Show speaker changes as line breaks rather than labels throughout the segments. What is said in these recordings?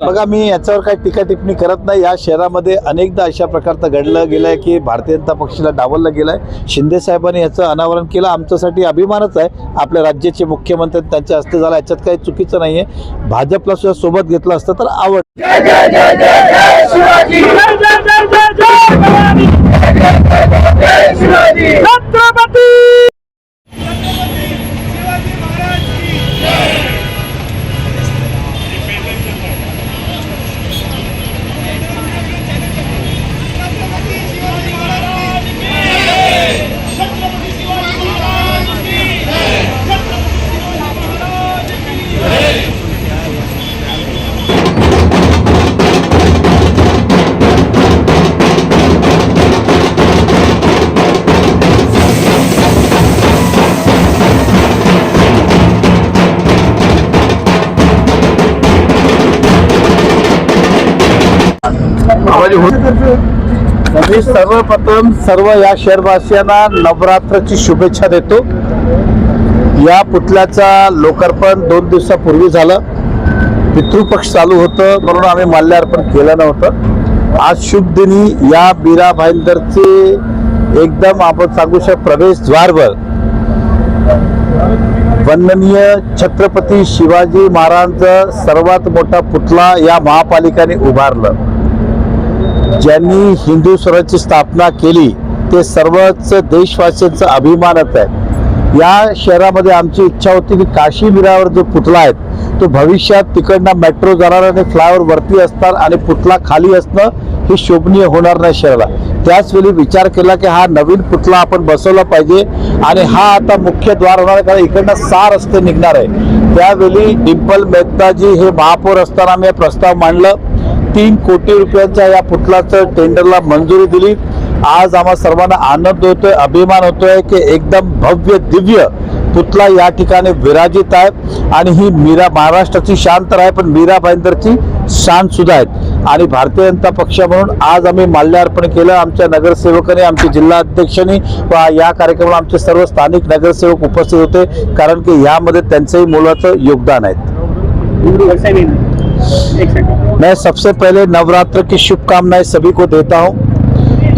बघा. मी याच्यावर काही टीका टिप्पणी करत नाही. या शहरामध्ये अनेकदा अशा प्रकारचं घडलं गेलंय की भारतीय जनता पक्षाला डावललं गेलंय. शिंदे साहेबांनी याचं अनावरण केलं. आमच्यासाठी अभिमानच आहे. आपल्या राज्याचे मुख्यमंत्री त्यांच्या हस्ते झाला. याच्यात काही चुकीचं नाहीये. भाजपला सुद्धा सोबत घेतलं असतं तर आवड.
जय जय जय जय
मी सर्वप्रथम सर्व या शहरवासियांना नवरात्रची शुभेच्छा देतो. या पुतळ्याचा लोकार्पण दोन दिवसापूर्वी झालं. पितृपक्ष चालू होतं म्हणून आम्ही माल्यार्पण केलं नव्हतं. आज शुभ दिनी या मीरा भाईंदरचे एकदम आपण सांगू शकतो प्रवेशद्वारवर वंदनीय छत्रपती शिवाजी महाराजांचा सर्वात मोठा पुतळा या महापालिकाने उभारलं. ज्यांनी हिंदू स्वराज्याची स्थापना केली ते सर्वच देशवासियांचं अभिमानच आहे. या शहरामध्ये आमची इच्छा होती की काशी मिरावर जो पुतळा आहे तो भविष्यात तिकडनं मेट्रो जाणार आणि फ्लायओव्हर वरती असणार आणि पुतळा खाली असणं हे शोभनीय होणार नाही शहराला. त्याच वेळी विचार केला की हा नवीन पुतळा आपण बसवला पाहिजे आणि हा आता मुख्य द्वार होणार आहे कारण इकडनं सहा रस्ते निघणार आहे. त्यावेळी डिंपल मेहताजी हे महापौर असताना मी प्रस्ताव मांडलं. तीन कोटी रुपयांच्या या पुतळ्याचं टेंडरला मंजुरी दिली. आज आम्हा सर्वांना आनंद होतोय अभिमान होतोय की एकदम भव्य दिव्य पुतळा या ठिकाणी विराजित आहे. आणि ही मीरा महाराष्ट्राची शान तर आहे पण मीरा भाईंदरची शान सुद्धा आहेत. आणि भारतीय जनता पक्ष म्हणून आज आम्ही माल्यार्पण केलं. आमच्या नगरसेवकाने आमचे जिल्हा अध्यक्षांनी व या कार्यक्रमाला आमचे सर्व स्थानिक नगरसेवक उपस्थित होते कारण की यामध्ये त्यांचंही मोलाचं योगदान आहे. मैं सबसे पहले नवरात्र की शुभकामनाएँ सभी को देता हूँ।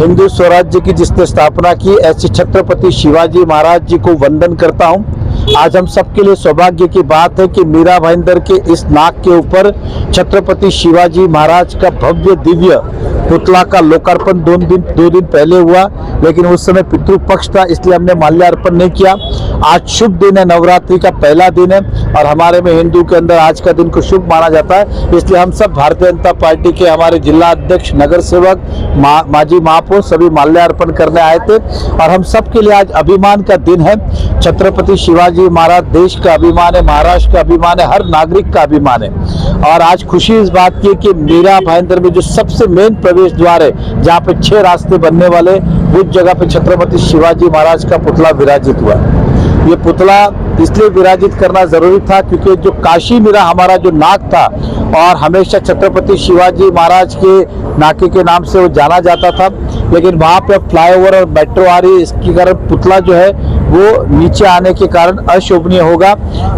हिंदू स्वराज्य की जिसने स्थापना की, ऐसे छत्रपति शिवाजी महाराज जी को वंदन करता हूँ। आज हम सबके लिए सौभाग्य की बात है कि मीरा भाईंदर के इस नाक के ऊपर छत्रपति शिवाजी महाराज का भव्य दिव्य पुतला का लोकार्पण दो दिन दो दिन पहले हुआ लेकिन उस समय पितृपक्ष था इसलिए हमने माल्यार्पण नहीं किया। आज शुभ दिन है नवरात्रि का पहला दिन है और हमारे में हिंदू के अंदर आज का दिन को शुभ माना जाता है। इसलिए हम सब भारतीय जनता पार्टी के हमारे जिला अध्यक्ष नगर सेवक मा, माजी महापौर सभी माल्यार्पण करने आए थे और हम सब के लिए आज अभिमान का दिन है। छत्रपति शिवाजी महाराज देश का अभिमान है महाराष्ट्र का अभिमान है हर नागरिक का अभिमान है। और आज खुशी इस बात की है कि मीरा भाईंदर में जो सबसे मेन प्रवेश द्वार है, जहाँ पे छह रास्ते बनने वाले, उस जगह पे छत्रपति शिवाजी महाराज का पुतला विराजित हुआ। ये पुतला इसलिए विराजित करना ज़रूरी था क्योंकि जो काशी मीरा हमारा जो नाक था, और हमेशा छत्रपति शिवाजी महाराज के नाके के नाम से वो जाना जाता था, लेकिन वहाँ पे फ्लाईओवर और मेट्रो आ रही है, इसके कारण पुतला जो है वो नीचे आने के कारण अशोभनीय होगा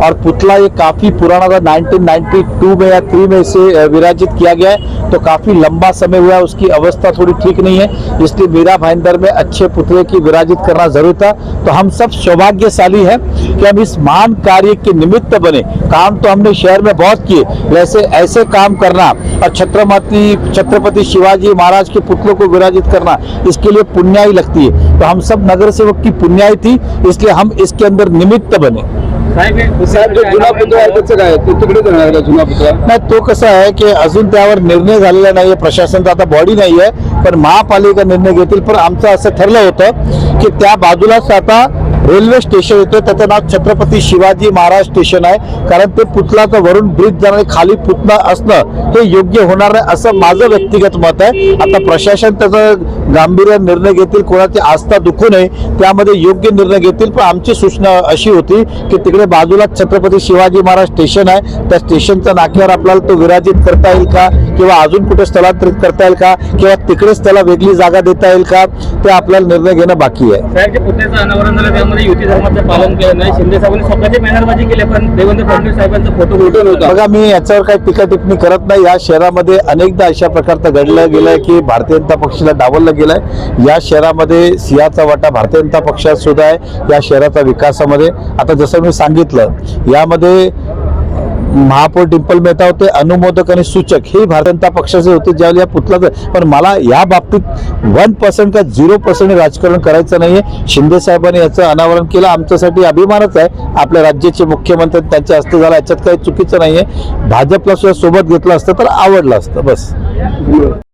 और पुतला ये काफ़ी पुराना था 1992 में या 3 में इसे विराजित किया गया है। तो काफ़ी लंबा समय हुआ है उसकी अवस्था थोड़ी ठीक नहीं है, इसलिए मीरा भाईंदर में अच्छे पुतले की विराजित करना ज़रूरी था। तो हम सब सौभाग्यशाली है कि हम इस महान कार्य के निमित्त बने। काम तो हमने शहर में बहुत किए, वैसे ऐसे काम करना और छत्रपति छत्रपति शिवाजी महाराज के पुतलों को विराजित करना, इसके लिए पुण्याई लगती है। तो हम सब नगर सेवक की पुण्याई थी इसलिए हम इसके अंदर निमित्त बने।
साहेब जो जुना पुतळा आहे त्याचं काय है तिकडे जाणार का जुना पुतळा
नाही तो कसं आहे की अजून त्यावर निर्णय झालेला नाहीये प्रशासनाचा आता बॉडी नाहीये पण महापालिका निर्णय घेतील. पण आमचं असं ठरलं होतं की त्या बाजूलाच आता रेल्वे स्टेशन येतं त्याचं नाव छत्रपती शिवाजी महाराज स्टेशन आहे. कारण ते पुतळाचं वरून ब्रिज जाणारे खाली पुतला असणं हे योग्य होणार नाही असं माझं व्यक्तिगत मत आहे. आता प्रशासन त्याचं गांभीर्य निर्णय घेतील. कोणाची आस्था दुखू नये त्यामध्ये योग्य निर्णय घेतील. पण आमची सूचना अशी होती की तिकडे बाजूला छत्रपती शिवाजी महाराज स्टेशन आहे. त्या स्टेशनच्या नाक्यावर आपल्याला तो विराजित करता येईल का? किंवा अजून कुठे स्थलांतरित करता येईल का? किंवा तिकडे त्यावेळेस त्याला वेगळी जागा देता येईल का? ते आपल्याला निर्णय घेणं बाकी आहे.
अनावरण झालं त्यामध्ये युती धर्माचं पालन केलं नाही. शिंदे साहेबांनी स्वतःची बॅनरबाजी केली पण देवेंद्र फडणवीस साहेबांचा फोटो
बघा मी याच्यावर काही टीका टिप्पणी करत नाही. या शहरामध्ये अनेकदा अशा प्रकारचं घडलं गेलंय की भारतीय जनता पक्षाला डावललं गेलंय. या शहरामध्ये सिंहाचा वाटा भारतीय जनता पक्षात सुद्धा आहे या शहराच्या विकासामध्ये. आता जसं मी सांगितलं यामध्ये महापौर डिंपल मेहता होते अनुमोदक आणि सूचक. हे भारतीय जनता पक्षाचे होते ज्यावेळी या पुतलाचं पण मला या बाबतीत वन पर्सेंट का झिरो पर्सेंट राजकारण करायचं नाहीये. शिंदे साहेबांनी याचं अनावरण केलं. आमच्यासाठी अभिमानच आहे. आपल्या राज्याचे मुख्यमंत्री त्यांच्या हस्ते झाला. याच्यात काही चुकीचं नाहीये. भाजपला सुद्धा सोबत घेतलं असतं तर आवडलं असतं. बस.